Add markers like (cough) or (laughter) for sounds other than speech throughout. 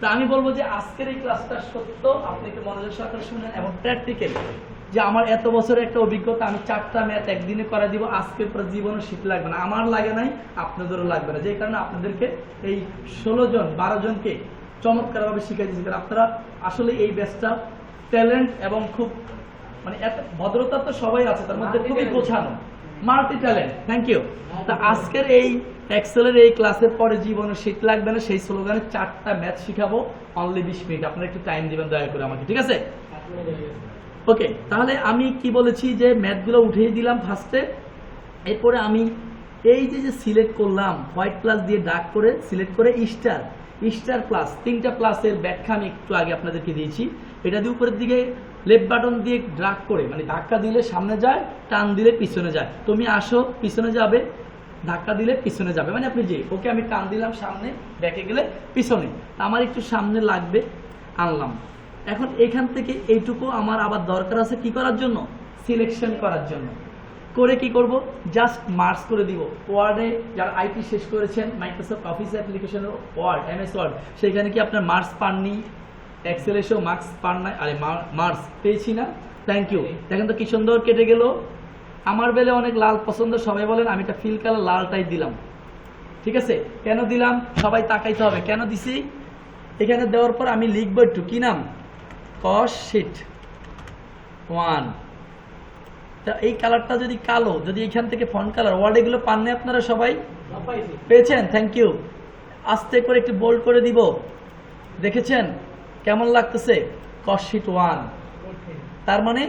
তো আমি বলব যে আজকের এই ক্লাসটা সত্য। আপনি একটু মনোযোগ সহকারে শুনেন এবং প্র্যাকটিক্যাল যে আমার এত বছরের একটা অভিজ্ঞতা আমি চারটা ম্যাথ একদিনে করে দিব আজকের পর জীবনে শীত লাগবে না। আমার লাগে নাই আপনাদেরও লাগবে না। যে কারণে আপনাদেরকে এই ষোলো জন বারো জনকে চমৎকারভাবে শিখাই দিচ্ছি কারণ আপনারা আসলে এই ব্যাচটা ট্যালেন্ট এবং খুব মানে এত ভদ্রতা তো সবাই আছে তার মধ্যে খুবই গোছানো। মাল্টি ট্যালেন্ট থ্যাংক ইউ তা আজকের এই এক্সেলের এই ক্লাসের পরে জীবনে শীত লাগবে না, সেই স্লোগানে চারটা ম্যাথ শিখাবো অনলি বিশ মিনিট আপনারা একটু টাইম দিবেন, দয়া করে আমাকে, ঠিক আছে? ওকে তাহলে আমি কি বলেছি যে ম্যাথগুলো উঠিয়ে দিলাম ফার্স্টে এরপরে আমি এই যে যে সিলেক্ট করলাম হোয়াইট প্লাস দিয়ে ডাক করে সিলেক্ট করে স্টার স্টার প্লাস তিনটা প্লাসের ব্যাখ্যা আমি একটু আগে আপনাদেরকে দিয়েছি। এটা দিয়ে উপরের দিকে লেফট বাটন দিয়ে ড্রাগ করে মানে ধাক্কা দিলে সামনে যায়, টান দিলে পিছনে যায়। তুমি আসো, পিছনে যাবে, ধাক্কা দিলে পিছনে যাবে। মানে আপনি যে, ওকে আমি টান দিলাম সামনে, ব্যাকে গেলে পিছনে। আমার একটু সামনে লাগবে, আনলাম। এখন এখান থেকে এইটুকু আমার আবার দরকার আছে কি করার জন্য? সিলেকশন করার জন্য। করে কি করব? জাস্ট মার্কস করে দিব। ওয়ার্ডে যারা আইটি শেষ করেছেন মাইক্রোসফট অফিস অ্যাপ্লিকেশনের ওয়ার্ড এমএস ওয়ার্ড সেখানে কি আপনার মার্কস পাননি? এক্সেল এসেও মার্কস পান নাই আরে মার্কস পেয়েছি না। থ্যাংক ইউ দেখেন তো কি সুন্দর কেটে গেল। আমার বেলে অনেক লাল পছন্দ সবাই বলেন আমি একটা ফিল কালার লালটাই দিলাম। ঠিক আছে? কেন দিলাম? সবাই তাকাইতে হবে। কেন দিছি? এখানে দেওয়ার পর আমি লিখব একটু। কি নাম? কস শিট। ওয়ান তা এই কালারটা যদি কালো যদি এখান থেকে ফন্ট কালার ওয়ার্ড এগুলো পাননি আপনারা সবাই? পেয়েছেন? থ্যাংক ইউ আস্তে করে একটু বোল্ড করে দিব। দেখেছেন? কেমন লাগতেছে? কশিট ওয়ান তার মানে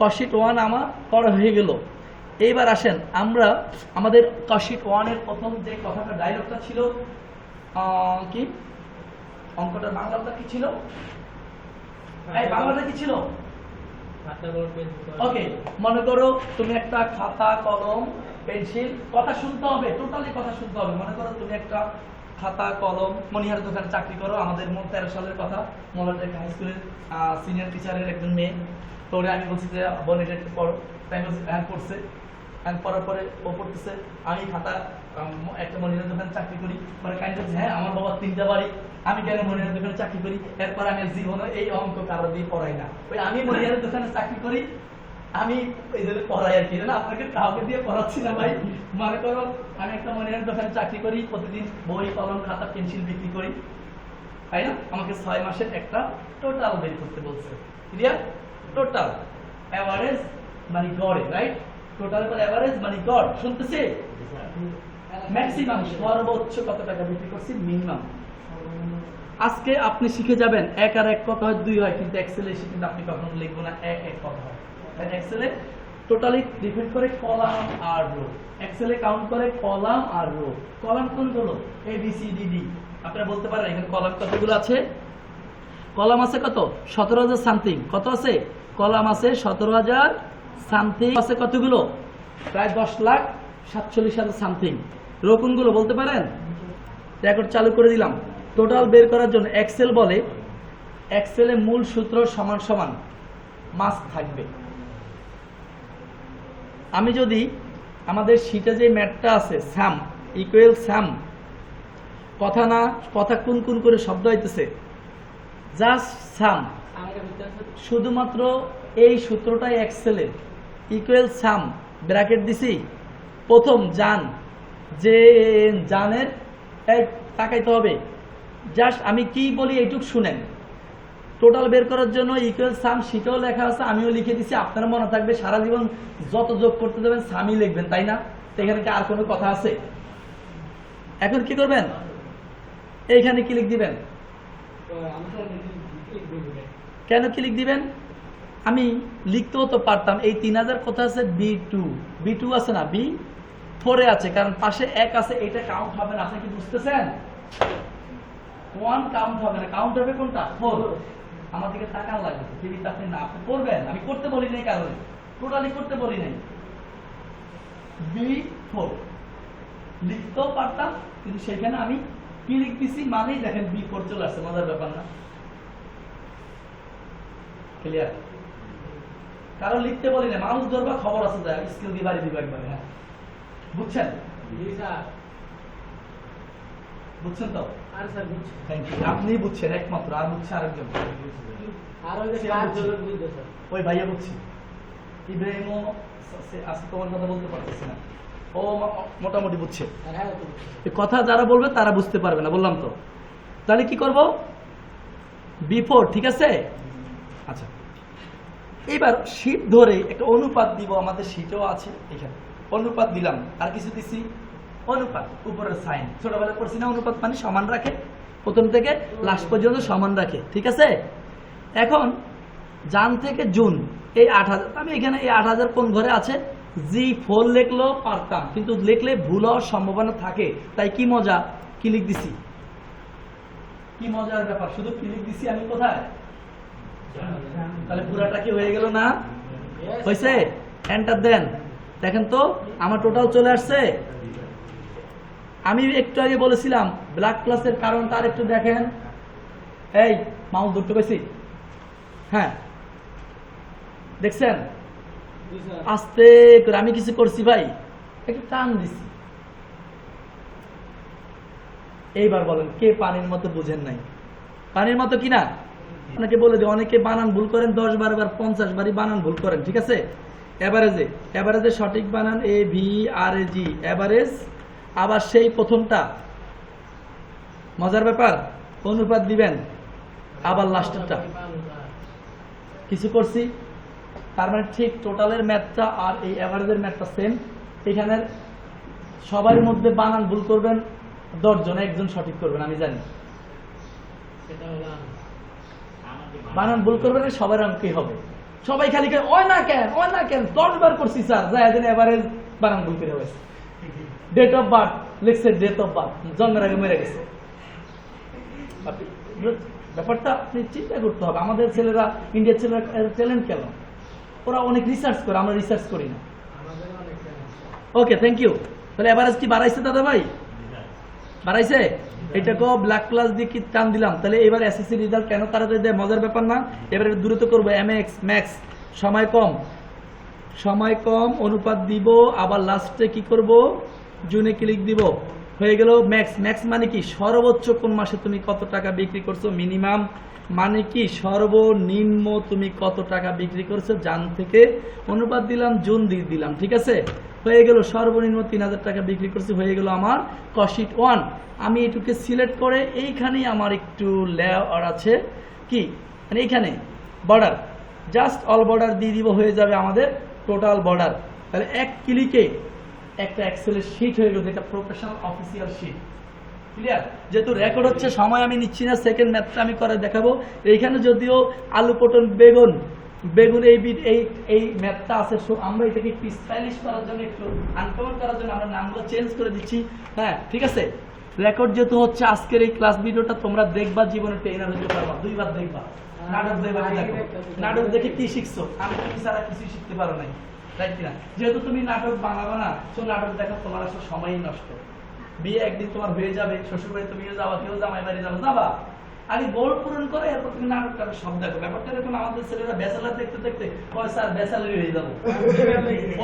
কশিট ওয়ান আমার করা হয়ে গেল। এইবার আসেন, আমরা আমাদের কশিট ওয়ানের প্রথম যে কথাটা ডায়লগটা ছিল কি? অঙ্কটার বাংলাটা কি ছিল? বাংলাটা কি ছিল? ওকে মনে করো তুমি একটা খাতা, কলম, পেন্সিল, কথা শুনতে হবে টোটালি কথা শুনতে হবে। মনে করো তুমি একটা খাতা, কলম, মনিহার দোকানে চাকরি করো। আমাদের মোট তেরো সালের কথা। মোলাটেক হাই স্কুলের সিনিয়র টিচারের একজন মেয়ে। তো ওরে আমি বলছি যে, বোন এটা পড়ো। তাই বলছি হ্যাঁ পড়ছে। হ্যাঁ পড়ার পরে ও পড়তেছে। আমি খাতা একটা মনিহার দোকানে চাকরি করি। পরে কাইন্ড বলছে হ্যাঁ আমার বাবা তিনটা বাড়ি। আমি কেন মনিহার দোকানে চাকরি করি? এরপর আমি জীবনে এই অঙ্ক কারও দিয়ে পড়াই না। ওই আমি মনিহারের দোকানে চাকরি করি আমি এই জন্য পড়াই আর কি। না আপনাকে কাউকে দিয়ে পড়াচ্ছি না ভাই। মনে করো, আমি একটা মনিহারের দোকানে চাকরি করি, প্রতিদিন বই, কলম, খাতা, পেন্সিল বিক্রি করি। তাই না? আমাকে ছয় মাসের একটা টোটাল বের করতে বলছে। ক্লিয়ার টোটাল অ্যাভারেজ মানে গড়ে রাইট টোটাল পর অ্যাভারেজ মানে গড় শুনতেছে? ম্যাক্সিমাম সর্বোচ্চ কত টাকা বিক্রি করছি? মিনিমাম আজকে আপনি শিখে যাবেন, এক আর এক কত হয়? দুই হয়, কিন্তু এক্সেলে এসে কিন্তু আপনি কখনো লিখব না, এক এক কত হয়? এক্সেলে টোটালি ডিপেন্ড করে কলাম আর রো এক্সেলে কাউন্ট করে কলাম আর রো কলাম কোনগুলো? A B C D D আপনারা বলতে পারেন, এখানে কলাম কতগুলো আছে? কলাম আছে কত? সতেরো হাজার সামথিং কত আছে? কলাম আছে সতেরো হাজার সামথিং আছে কতগুলো? প্রায় দশ লাখ সাতচল্লিশ হাজার সামথিং রো কোনগুলো বলতে পারেন? রেকর্ড চালু করে দিলাম। টোটাল বের করার জন্য এক্সেল বলে এক্সেলে মূল সূত্র সমান সমান মাস থাকবে। আমি যদি আমাদের শীটে যে ম্যাটটা আছে স্যাম ইকুয়াল স্যাম কথা না, কথা কোন কোন করে শব্দ হইতেছে জাস্ট সাম। শুধুমাত্র এই সূত্রটাই এক্সেলের ইকুয়াল সাম, ব্র্যাকেট দিছি, প্রথম জান, যে জানের তাকাইতে হবে। জাস্ট আমি কি বলি এইটুক শুনেন। টোটাল বের করার জন্য ইকুয়াল সাম সেটাও লেখা আছে, আমিও লিখে দিছি, আপনার মনে থাকবে সারা জীবন যত যোগ করতে দেবেন সামই লিখবেন, তাই না? এখানে কি আর কোনো কথা আছে? এখন কি করবেন? এইখানে ক্লিক দিবেন? কেন ক্লিক দিবেন? আমি লিখতেও তো পারতাম, এই তিন হাজার কথা আছে? বি টু বি টু আছে না? বি ফোরে আছে, কারণ পাশে এক আছে, এটা কাউন্ট হবে না, আপনি কি বুঝতেছেন? ওয়ান কাউন্ট হবে না কাউন্ট হবে কোনটা? ফোর আমার দিকে তাকান লাগবে টিভিতে আপনি না করবেন, আমি করতে বলি নাই কারণে টোটালি করতে বলি নাই। বি লিখতেও পারতাম, কিন্তু সেখানে আমি কি লিখতেছি, মানেই দেখেন বি ফোর চলে আসছে, মজার ব্যাপার না। ক্লিয়ার কারণ লিখতে বলি না মাউস ধরবা, খবর আছে যায় স্কিল দিয়ে বাড়ি দিব হ্যাঁ। বুঝছেন? বুঝছেন তো? আপনি বুঝছেন একমাত্র আর বুঝছে আরেকজন। আর ওই ভাইয়া বুঝছি। ইব্রাহিমও আজকে তোমার কথা বলতে পারতেছে না। ও মোটামুটি বুঝছে। হ্যাঁ কথা যারা বলবে তারা বুঝতে পারবে না বললাম তো। তাহলে কি করব? বিফোর ঠিক আছে? আচ্ছা। এবার শীত ধরে একটা অনুপাত দিব আমাদের শীতও আছে এখানে। অনুপাত দিলাম আর কিছু দিছি? অনুপাত, উপরের সাইন। ছোটবেলায় পড়ছি না অনুপাত মানে সমান রাখে? প্রথম থেকে লাস্ট পর্যন্ত সমান রাখে, ঠিক আছে? এখন, জান থেকে জুন, এই আট হাজার আমি এখানে এই আট হাজার কোন ঘরে আছে? জি ফোর লিখলেও পারতাম, কিন্তু লিখলে ভুল হওয়ার সম্ভাবনা থাকে। তাই কি মজা? ক্লিক দিছি কি মজার ব্যাপার, শুধু ক্লিক দিছি আমি কোথায়? তাহলে পুরাটা কি হয়ে গেল না? হয়েছে? এন্টার দেন। দেখেন তো, আমার টোটাল চলে আসছে? আমি একটু আগে বলেছিলাম ব্ল্যাক ক্লাসের কারণ তার একটু দেখেন। এই মাউস ধরতে পেয়েছি হ্যাঁ। দেখছেন? আস্তে করে আমি কিছু করছি ভাই। একটু টান দিছি। এইবার বলেন কে পানির মতো বুঝেন নাই? পানির মতো কি না? আপনাকে বলে দিই অনেকে বানান ভুল করেন দশ বার বার পঞ্চাশ বারই বানান ভুল করেন ঠিক আছে? এভারেজে এভারেজে সঠিক বানান A V R A G average আবার সেই প্রথমটা। মজার ব্যাপার, অনুপাত দিবেন, আবার লাস্টেরটা। কিছু করছি, তার মানে ঠিক টোটালের ম্যাথটা আর এই অ্যাভারেজের ম্যাথটা সেম এখানে সবার মধ্যে বানান ভুল করবেন, দশজন, একজন সঠিক করবেন, আমি জানি। বানান ভুল করবেন সবার অঙ্কই হবে? সবাই খালি ওই না কেন ওই না কেন দশ বার করছি স্যার। যাই এভারেজ বানান ভুল করে হয়েছে ডেট অফ বার্থ লিখছে ডেট অফ বার্থ জন্মের আগে মরে গেছে। ব্যাপারটা আপনি চিন্তা করতে হবে। আমাদের ছেলেরা ইন্ডিয়ার ছেলেরা ট্যালেন্ট কেন? ওরা অনেক রিসার্চ করে, আমরা রিসার্চ করি না। ওকে থ্যাংক ইউ তাহলে এভারেজ কি বাড়াইছে দাদা ভাই? বাড়াইছে? এটাকেও ব্ল্যাক ক্লাস দিয়ে কি টান দিলাম? তাহলে এবার এসএসসি রেজাল্ট কেন তাড়াতাড়ি দেয়? মজার ব্যাপার না। এবারে দ্রুত করব এম এক্স ম্যাক্স সময় কম। সময় কম, অনুপাত দিব, আবার লাস্টে কি করব? জুনে ক্লিক দিব? হয়ে গেল ম্যাক্স ম্যাক্স মানে কি? সর্বোচ্চ কোন মাসে তুমি কত টাকা বিক্রি করছ? মিনিমাম মানে কি? সর্বনিম্ন তুমি কত টাকা বিক্রি করছ? জান থেকে অনুপাত দিলাম, জুন দিয়ে দিলাম, ঠিক আছে? হয়ে গেল সর্বনিম্ন তিন হাজার টাকা বিক্রি করছি, হয়ে গেল আমার কশিট ওয়ান আমি এটুকে সিলেক্ট করে এইখানেই আমার একটু লেয়ার আছে। কি? মানে এইখানে বর্ডার জাস্ট অল বর্ডার দিয়ে দিব, হয়ে যাবে আমাদের টোটাল বর্ডার, তাহলে এক ক্লিকে একটা এক্সেলের শিট হয়ে গেল, যেটা প্রফেশনাল অফিসিয়াল শিট ক্লিয়ার যেহেতু রেকর্ড হচ্ছে, সময় আমি নিচ্ছি না সেকেন্ড ম্যাথটা আমি করে দেখাবো। এইখানে যদিও আলু পটল, বেগুন বেগুন এই এই এই ম্যাথটা আছে সো আমরা এটাকে একটু স্টাইলিশ করার জন্য, একটু আনকমন করার জন্য আমরা নামগুলো চেঞ্জ করে দিচ্ছি। হ্যাঁ ঠিক আছে? রেকর্ড যেহেতু হচ্ছে, আজকের এই ক্লাস ভিডিওটা তোমরা দেখবা, জীবনে ট্রেনার হতে পারবা, দুইবার দেখবা। নাটক দেখো। নাটক দেখে কি শিখছো? আমি তুমি ছাড়া কিছুই শিখতে পারো নাই তাই কিনা? যেহেতু তুমি নাটক বানাবো না তো নাটক দেখা তোমার আসলে সময়ই নষ্ট। বিয়ে একদিন তোমার হয়ে যাবে শ্বশুর বাড়ি তুমিও যাবা কেউ জামাই বাড়ি যাব যাবা। গোল পূরণ করে এরপর তুমি নাটক টাটক সব দেখো। ব্যাপারটা দেখুন আমাদের ছেলেরা ব্যাচেলার দেখতে দেখতে কয় স্যার ব্যাচেলারই হয়ে যাব।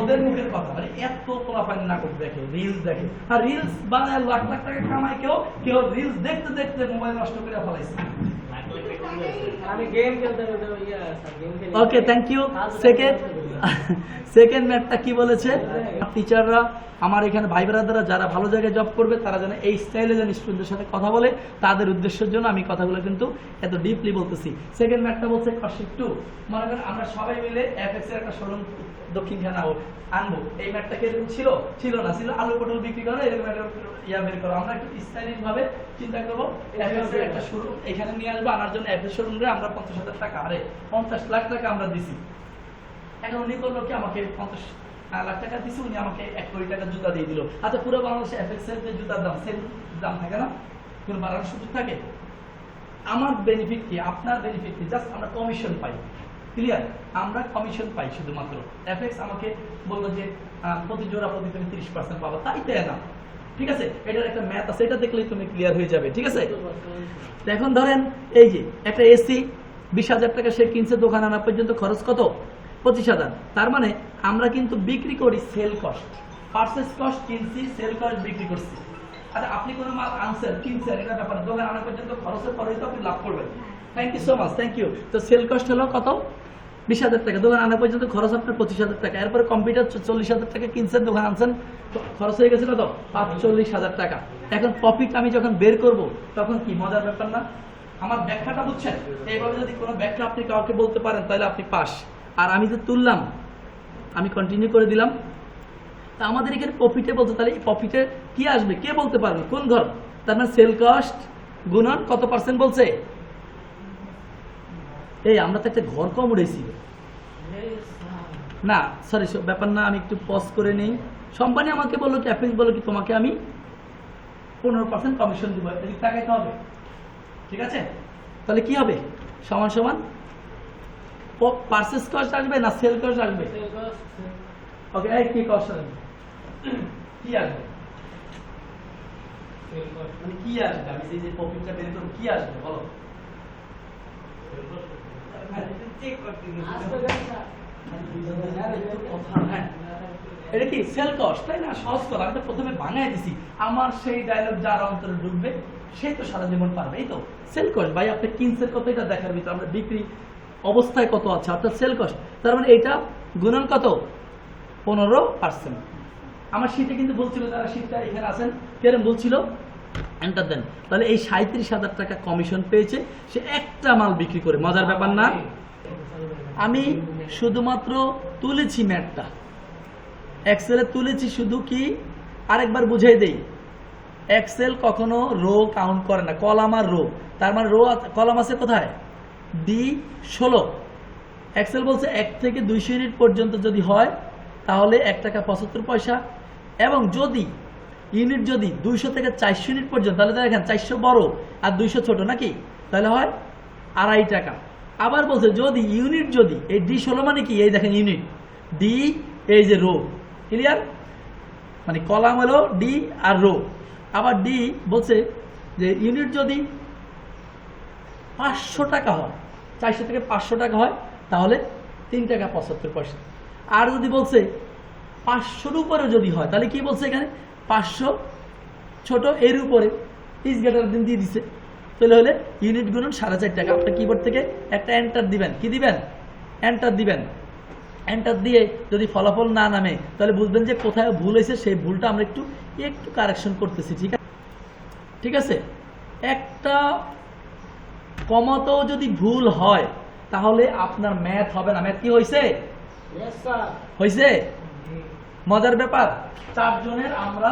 ওদের মুখের কথা মানে এত পোলাপানি নাটক দেখে রিলস দেখে। আর রিলস বানায় লাখ লাখ টাকা কামায় কেউ কেউ রিলস দেখতে দেখতে মোবাইল নষ্ট করে ফেলাইছে আমি গেম খেলতে খেলতে ইয়া স্যার গেম খেলি okay thank you second second ম্যাথটা কি বলেছে? টিচাররা আমার এখানে ভাই ব্রাদাররা যারা ভালো জায়গায় জব করবে তারা যেন এই স্টাইলে যেন স্টুডেন্টদের সাথে কথা বলে তাদের উদ্দেশ্যের জন্য আমি কথাগুলো কিন্তু এত ডিপলি বলতেছি। সেকেন্ড ম্যাথটা বলছে কশিপ টু মনে করেন আমরা সবাই মিলে এফএক্স এর একটা শোরুম দক্ষিণখানা আনব। এই ম্যাটটা কি এরকম ছিল? ছিল না ছিল আলু পটল বিক্রি করো এরকম একটা ইয়া বের করো। আমরা একটু স্টাইলিশ ভাবে চিন্তা করব। এর একটা শোরুম এখানে নিয়ে আসব আনার জন্য এফএক্স শোরুম আমরা পঞ্চাশ হাজার টাকা, আরে পঞ্চাশ লাখ টাকা আমরা দিছি। এখন উনি করল কি, আমাকে পঞ্চাশ লাখ টাকা দিছে, উনি আমাকে এক কোটি টাকা জুতা দিয়ে দিল। আচ্ছা পুরো বাংলাদেশে এফএক্স এর যে জুতার দাম সেম দাম থাকে না? কোনো বাড়ানোর সুযোগ থাকে? আমার বেনিফিট কি? আপনার বেনিফিট কি? জাস্ট আমরা কমিশন পাই। ক্লিয়ার আমরা কমিশন পাই শুধুমাত্র। এফএক্স আমাকে বলল যে প্রতি জোড়া প্রতি তুমি তিরিশ পার্সেন্ট পাবো। তাই তাই না। ঠিক আছে? এটার একটা ম্যাথ আছে, এটা দেখলেই তুমি ক্লিয়ার হয়ে যাবে, ঠিক আছে? এখন ধরেন, এই যে, একটা এসি বিশ হাজার টাকা সে কিনছে দোকান আনা পর্যন্ত খরচ কত? পঁচিশ হাজার। তার মানে আমরা কিন্তু বিক্রি করি সেল কস্ট পার্সেস কস্ট কিনছি সেল কস্ট বিক্রি করছি। আচ্ছা আপনি কোনো মাল আনছেন, কিনছেন এটা ব্যাপার। দোকান আনা পর্যন্ত খরচের পরেই তো আপনি লাভ করবেন। Thank you so much thank you তো সেল কস্ট হলো কত? বিশ হাজার টাকা, দোকান আনা পর্যন্ত খরচ আপনার পঁচিশ হাজার টাকা। এরপরে কম্পিউটার চল্লিশ হাজার টাকা, কিনছেন, দোকান আনছেন খরচ হয়ে গেছে কত? পাঁচচল্লিশ হাজার টাকা। এখন প্রফিট আমি যখন বের করব, তখন কি মজার ব্যাপার না? আমার ব্যাখ্যাটা বুঝছেন? এইভাবে যদি কোনো ব্যাখ্যা আপনি কাউকে বলতে পারেন, তাহলে আপনি পাস। আর আমি যে তুললাম, আমি কন্টিনিউ করে দিলাম। তা আমাদের এখানে প্রফিটে বলতে তাহলে এই প্রফিটে কি আসবে? কে বলতে পারবে? কোন ঘর তার মানে সেল কস্ট গুণন কত পার্সেন্ট বলছে? এই আমরা তো একটা ঘর কম উড়েছি। না সরি ব্যাপার না আমি একটু পজ করে নেই। কোম্পানি আমাকে বলল কি অ্যাপ্রিস বলল কি তোমাকে আমি পনেরো পার্সেন্ট কমিশন দিব। এদিক হবে? ঠিক আছে? তাহলে কি হবে? সমান সমান? পার্সেস কস্ট আসবে না সেল কস্ট আসবে? ওকে এই কি কস্ট আসবে? কি আসবে? মানে কি আসবে? আমি যে প্রফিটটা বের করব কি আসবে? বলো। (laughs) এটা কি সেল কস্ট তাই না? সহজ আমি তো প্রথমে দিছি। আমার সেই ডায়লগ যার অন্তরে ঢুকবে সেই তো সারা জীবন পারবে, এই তো। সেল কস্ট ভাই, আপনি কত? এটা দেখার ভিতরে আমরা বিক্রি অবস্থায় কত আছে? অর্থাৎ সেল কস্ট তার মানে এটা গুণন কত? পনেরো পার্সেন্ট আমার শীতে কিন্তু বলছিল যারা শীতটা এখানে আছেন। কেরম বলছিল এন্টার দেন তাহলে এই সাঁত্রিশ হাজার টাকা কমিশন পেয়েছে। সে একটা মাল বিক্রি করে। মজার ব্যাপার না? আমি শুধুমাত্র তুলেছি ম্যাটটা। এক্সেলে তুলেছি শুধু কি? আরেকবার বুঝাই দেই। এক্সেল কখনো রো কাউন্ট করে না। কলাম আর রো তার মানে রো কলাম আছে কোথায়? ডি ষোলো। এক্সেল বলছে এক থেকে দুইশো ইউনিট পর্যন্ত যদি হয়, তাহলে এক টাকা পঁচাত্তর পয়সা। এবং যদি ইউনিট যদি দুইশো থেকে চারশো ইউনিট পর্যন্ত, তাহলে দেখেন চারশো বড় আর দুইশো ছোট নাকি? তাহলে হয় আড়াই টাকা। আবার বলছে যদি ইউনিট যদি, এই ডি ষোলো মানে কি? এই দেখেন ইউনিট। ডি, এই যে রো। ক্লিয়ার? মানে কলাম হলো ডি আর রো। আবার ডি বলছে যে ইউনিট যদি পাঁচশো টাকা হয়, চারশো থেকে পাঁচশো টাকা হয়, তাহলে তিন টাকা পঁচাত্তর পয়সা। আর যদি বলছে পাঁচশোর উপরে যদি হয়, তাহলে কি বলছে এখানে? পাঁচশো ছোট এর উপরে গেটার দিন দিয়ে দিছে। তাহলে হলে ইউনিট গুণন সাড়ে চার টাকা। আপনার কিবোর্ড থেকে একটা এন্টার দিবেন। কি দিবেন? এন্টার দিবেন। এন্টার দিয়ে যদি ফলাফল না নামে তাহলে বুঝবেন যে কোথায় ভুল হয়েছে সেই ভুলটা আমরা একটু একটু কারেকশন করতেছি ঠিক আছে? ঠিক আছে? একটা কমাতেও যদি ভুল হয় তাহলে আপনার ম্যাথ হবে না। ম্যাথ কি হয়েছে? হয়েছে? মজার ব্যাপার? চারজনের আমরা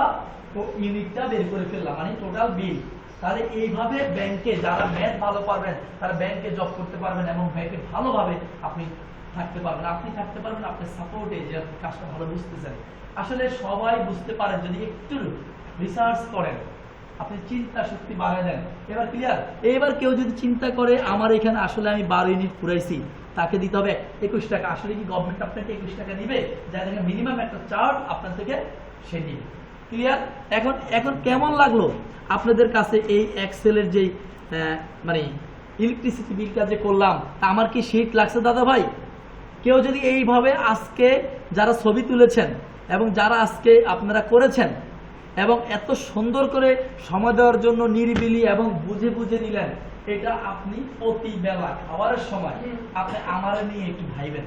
ইউনিটটা বের করে ফেললাম মানে টোটাল বিল তাহলে এইভাবে ব্যাংকে যারা ম্যাথ ভালো পারবেন, তারা ব্যাংকে জব করতে পারবেন এবং ব্যাংকে ভালোভাবে আপনি থাকতে পারবেন। আপনি থাকতে পারবেন, আপনার সাপোর্টে যে কাজটা ভালো বুঝতে বুঝতেছেন। আসলে সবাই বুঝতে পারেন, যদি একটু রিসার্চ করেন, আপনি চিন্তা শক্তি বাড়ায় দেন। এবার ক্লিয়ার এবার কেউ যদি চিন্তা করে, আমার এখানে আসলে আমি বারো ইউনিট পুরাইছি। তাকে দিতে হবে একুশ টাকা। আসলে কি গভর্নমেন্ট আপনাকে একুশ টাকা দিবে? যা দেখেন মিনিমাম একটা চার্ট আপনার থেকে সে নিবে। ক্লিয়ার এখন এখন কেমন লাগল আপনাদের কাছে এই এক্সেলের যেই মানে ইলেকট্রিসিটি বিলটা যে করলাম, তা আমার কি শীত লাগছে দাদা ভাই? কেউ যদি এইভাবে আজকে যারা ছবি তুলেছেন এবং যারা আজকে আপনারা করেছেন এবং এত সুন্দর করে সময় দেওয়ার জন্য নিরিবিলি এবং বুঝে বুঝে নিলেন এটা আপনি প্রতি বেলা খাবারের সময় আপনি আমারে নিয়ে একটু ভাইবেন।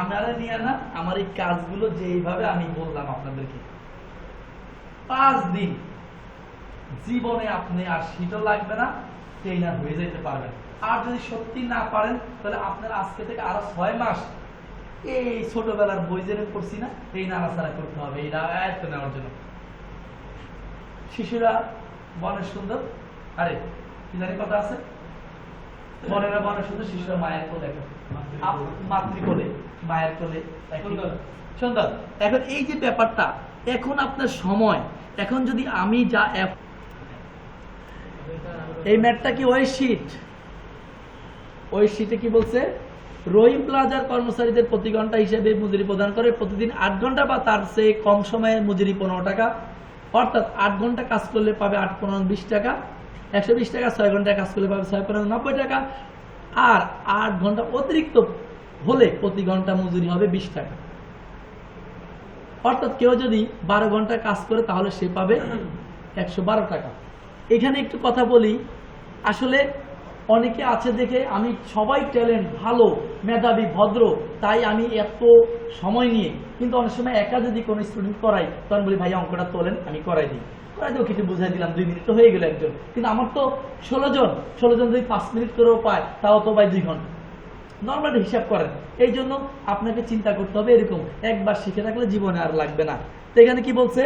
আমারে নিয়ে না আমার এই কাজগুলো যেইভাবে আমি বললাম আপনাদেরকে পাঁচ দিন জীবনে আপনি আর শীতও লাগবে না ট্রেনার হয়ে যেতে পারবেন। আর যদি সত্যি না পারেন তাহলে আপনার আজকে থেকে আরও ছয় মাস এই ছোটবেলার বই জেনে পড়ছি না এই নাড়াচাড়া করতে হবে এই আয়ত্ত নেওয়ার জন্য। শিশুরা বনের সুন্দর আরে কথা আছে? শিশুরা মায়ের কোলে মাতৃকোলে মায়ের কোলে। সুন্দর। এখন এই যে ব্যাপারটা এখন আপনার সময়। এখন যদি আমি যা এই ম্যাটটা কি ওই শীট ওই শীটে কি বলছে? রহিম প্লাজার কর্মচারীদের প্রতি ঘণ্টা হিসেবে মজুরি প্রদান করে। প্রতিদিন আট ঘণ্টা বা তার চেয়ে কম সময়ে মজুরি পনেরো টাকা। অর্থাৎ আট ঘণ্টা কাজ করলে পাবে আট পনেরো বিশ টাকা। একশো বিশ টাকা, ছয় ঘণ্টা কাজ করলে পাবে ছয় পনেরো, নব্বই টাকা। আর আট ঘণ্টা অতিরিক্ত হলে প্রতি ঘণ্টা মজুরি হবে বিশ টাকা। অর্থাৎ কেউ যদি বারো ঘণ্টা কাজ করে তাহলে সে পাবে একশো বারো টাকা। এখানে একটু কথা বলি, আসলে অনেকে আছে দেখে আমি সবাই ট্যালেন্ট, ভালো, মেধাবী, ভদ্র, তাই আমি এত সময় নিয়ে, কিন্তু অনেক সময় একা যদি কোনো স্টুডেন্ট করাই, তখন বলি ভাই অঙ্কটা তোলেন, আমি করাই দিই। দিয়ে কিছু বুঝাই দিলাম, দুই মিনিট হয়ে গেল একজন। কিন্তু আমার তো ষোলো জন ষোলো জন যদি পাঁচ মিনিট করেও পায়, তাও তো ভাই দুই ঘণ্টা। নর্মাল হিসাব করেন। এই জন্য আপনাকে চিন্তা করতে হবে এরকম, একবার শিখে থাকলে জীবনে আর লাগবে না। তো এখানে কি বলছে?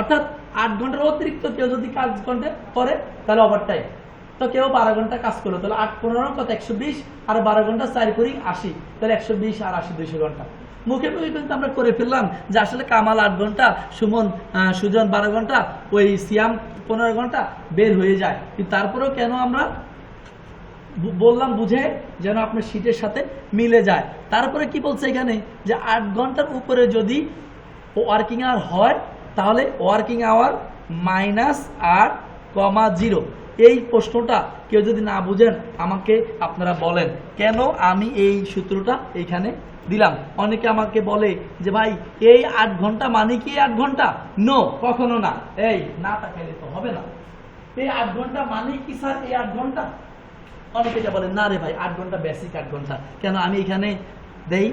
অর্থাৎ আট ঘণ্টার অতিরিক্ত কেউ যদি কাজ ঘণ্টা করে, তাহলে ওভার টাইম তো কেউ বারো ঘণ্টা কাজ করল, তাহলে আট পনেরো, কত? একশো বিশ, আর বারো ঘণ্টা চার করি আশি, তাহলে একশো বিশ আর আশি, দুইশো ঘণ্টা। মুখে মুখে কিন্তু আমরা করে ফেললাম যে আসলে কামাল আট ঘণ্টা, সুমন সুজন বারো ঘণ্টা, ওই সিয়াম পনেরো ঘণ্টা বের হয়ে যায়। কিন্তু তারপরেও কেন আমরা বললাম বুঝে যেন আপনার শীতের সাথে মিলে যায়। তারপরে কি বলছে এখানে? যে আট ঘণ্টার উপরে যদি ওয়ার্কিং আওয়ার হয়, তাহলে ওয়ার্কিং আওয়ার মাইনাস আট কমা জিরো। এই প্রশ্নটা কেউ যদি না বুঝেন, আমাকে আপনারা বলেন। কেন আমি এই সূত্রটা এইখানে দিলাম। অনেকে আমাকে বলে যে ভাই এই আট ঘণ্টা মানে কি আট ঘণ্টা? নো কখনো না। এই না তাকাইলে তো হবে না। এই আট ঘণ্টা মানে কি স্যার এই আট ঘণ্টা? অনেকে যা বলে না রে ভাই আট ঘণ্টা বেসিক আট ঘণ্টা। কেন আমি এখানে দেই?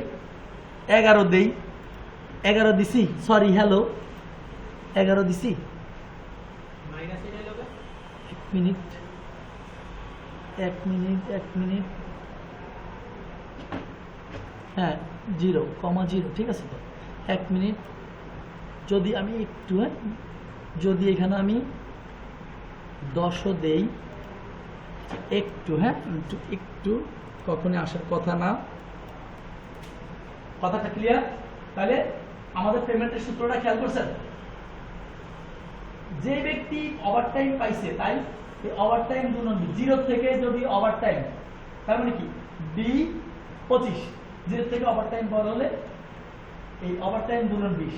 এগারো দেই। এগারো দিছি? সরি হ্যালো এগারো দিছি? এক মিনিট। এক মিনিট এক মিনিট। হ্যাঁ জিরো, কমা জিরো, ঠিক আছে তো? এক মিনিট। যদি আমি একটু হ্যাঁ যদি এখানে আমি দশও দেই, একটু হ্যাঁ একটু একটু, কখনই আসার কথা না। কথাটা ক্লিয়ার তাহলে আমাদের পেমেন্টের সূত্রটা খেয়াল করছেন? যে ব্যক্তি ওভারটাইম পাইছে, তাই এই ওভারটাইম গুণন জিরো থেকে যদি ওভারটাইম তার মানে কি? বি পঁচিশ। জিরো থেকে ওভারটাইম বদলে এই ওভারটাইম গুণন বিশ।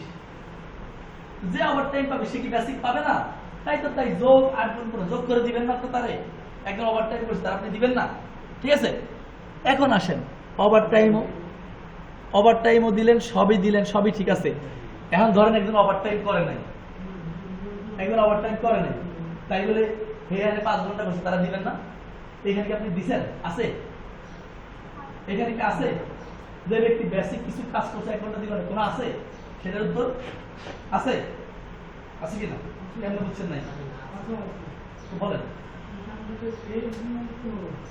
যে ওভারটাইম পাবে, সে কি বেসিক পাবে না? তাই তো তাই যোগ আর গুণ করে যোগ করে দিবেন না তো তারে। একদম ওভারটাইম করছে আপনি দিবেন না। ঠিক আছে? এখন আসেন। ওভারটাইমও ওভারটাইমও দিলেন, সবই দিলেন, সবই ঠিক আছে। এখন ধরেন একজন ওভারটাইম করে নাই। একজন ওভারটাইম করে নাই। তাই বলে হেয়ারে পাঁচ ঘণ্টা করছে, তারা দিবেন না? এখানে কি আপনি দিছেন? আছে? এখানে কি আছে? যে ব্যক্তি বেসিক কিছু কাজ করছে এক ঘণ্টা দিবেন কোনো আছে? সেটার উত্তর আছে? আছে কি না কেমন বুঝছেন নাই? তো বলেন।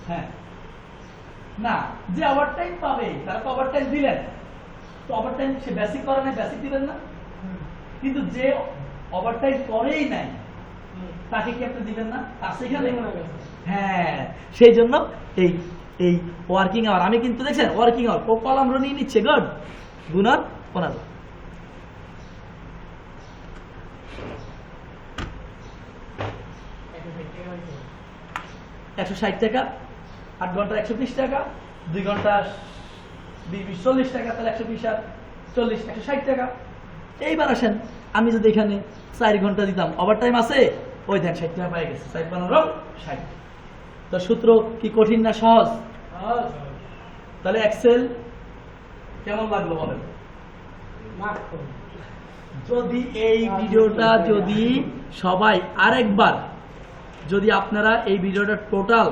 হ্যাঁ। না যে ওভারটাইম পাবে তারা তো ওভারটাইম দিলেন। তো ওভারটাইম সে বেসিক করে নাই বেসিক দিবেন না? কিন্তু যে ওভারটাইম করেই নাই তাকে কি আপনি দিবেন না? আছে এখানে হ্যাঁ সেই জন্য এই এই ওয়ার্কিং আওয়ার আমি কিন্তু দেখছেন ওয়ার্কিং আওয়ার ও কলাম নিয়ে নিচ্ছে গড গুণন পনেরো। একশো ষাট টাকা, আট ঘণ্টা একশো বিশ টাকা, দুই ঘণ্টা চল্লিশ টাকা, তাহলে একশো বিশ আর চল্লিশ, একশো ষাট টাকা। এইবার আসেন, আমি যদি এখানে চার ঘণ্টা দিতাম ওভার টাইম আছে? ওই দেন, ষাট টাকা পাই গেছে ষাট পনেরো, ষাট। তো সূত্র কি কঠিন না সহজ? তাহলে এক্সেল কেমন লাগল বলেন? যদি এই ভিডিওটা যদি সবাই আরেকবার, যদি আপনারা এই ভিডিওটা টোটাল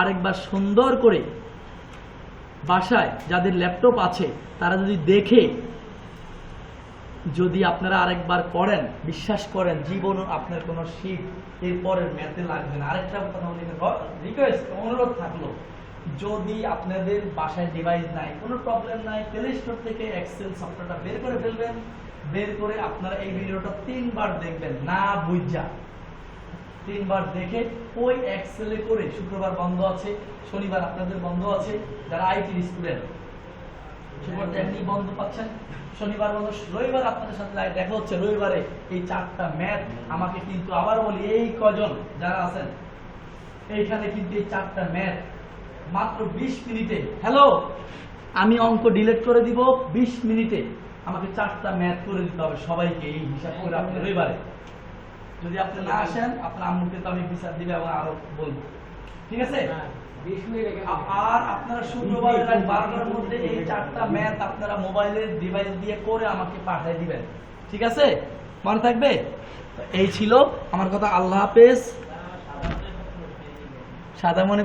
আরেকবার সুন্দর করে বাসায় যাদের ল্যাপটপ আছে, তারা যদি দেখে, যদি আপনারা আরেকবার করেন বিশ্বাস করেন জীবনও আপনার কোনো শীত এরপরের ম্যাথে লাগবে না। আরেকটা কথা রিকোয়েস্ট অনুরোধ থাকল। যদি আপনাদের বাসায় ডিভাইস নাই কোনো প্রবলেম নাই প্লে স্টোর থেকে এক্সেল সফটওয়্যারটা বের করে ফেলবেন বের করে আপনারা এই ভিডিওটা তিনবার দেখবেন না বুঝা। তিনবার দেখে ওই এক্সেলে করে শুক্রবার বন্ধ আছে শনিবার আপনাদের বন্ধ আছে যারা আইটি স্টুডেন্ট শুক্রবার এমনি বন্ধ পাচ্ছেন শনিবার বন্ধ রবিবার আপনাদের সাথে দেখা হচ্ছে রবিবারে এই চারটা ম্যাথ আমাকে কিন্তু আবার বলি এই কজন যারা আছেন এইখানে কিন্তু এই চারটা ম্যাথ মাত্র বিশ মিনিটে। হ্যালো আমি অঙ্ক ডিলিট করে দিব বিশ মিনিটে। আমাকে চারটা ম্যাথ করে দিতে হবে সবাইকে এই হিসাব করে আপনি রবিবারে। যদি আপনি না আসেন আপনার আম্মুকে তো আমি বিচার দিবে এবং আরও বলব। ঠিক আছে? আর আপনারা শুক্রবার রাত বারোটার মধ্যে এই চারটা ম্যাথ আপনারা মোবাইলের ডিভাইস দিয়ে করে আমাকে পাঠিয়ে দিবেন। ঠিক আছে? মনে থাকবে? এই ছিল আমার কথা। আল্লাহ হাফেজ। সাদা মনে